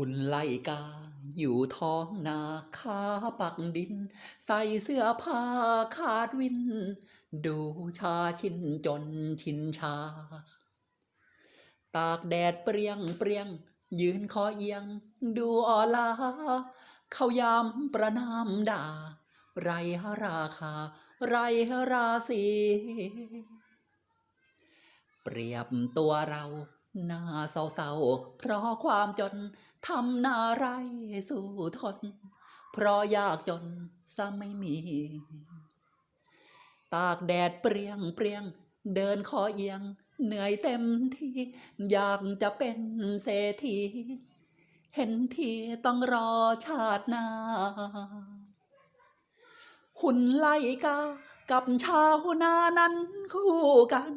หุ่นไล่กา อยู่ท้องนาคาปักดิน ใส่เสื้อผ้าขาดวิน ดูชาชินจนชินชา ตากแดดเปรียงเปรียง ยืนคอเอียง ดูออลา เขายำประนามด่า ไรราคา ไรราศีเปรียบตัวเรา หน้าเศร้าๆเพราะความจนทำหน้าไรสู้ทน เพราะยากจนซ้ำไม่มี ตากแดดเปรียงเปรียง เดินคอเอียง เหนื่อยเต็มที่ อยากจะเป็นเศรษฐีเห็นทีต้องรอชาติหน้า หุ่นไล่กากับชาวนานั้นคู่กัน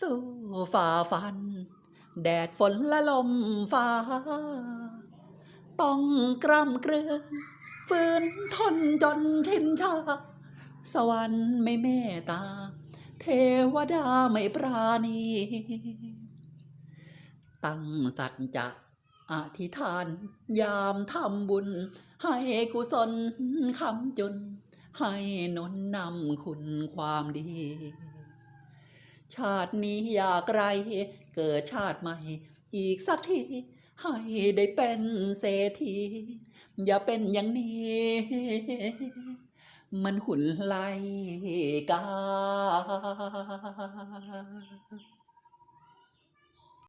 สู้ฝ่าฟัน แดดฝนและลมฟ้า ต้องกล้ำเกลือนฝืนทนจนชินชา สวรรค์ไม่เมตตา เทวดาไม่ปราณี ตั้งสัจจะอธิษฐาน ยามทำบุญ ให้กุศลคำจุน ให้นุนนำคุณความดี ชาตินี้อยากไร เกิดชาติใหม่ อีกสักที ให้ได้เป็นเศรษฐี อย่าเป็นอย่างนี้ มันหุ่นไลกา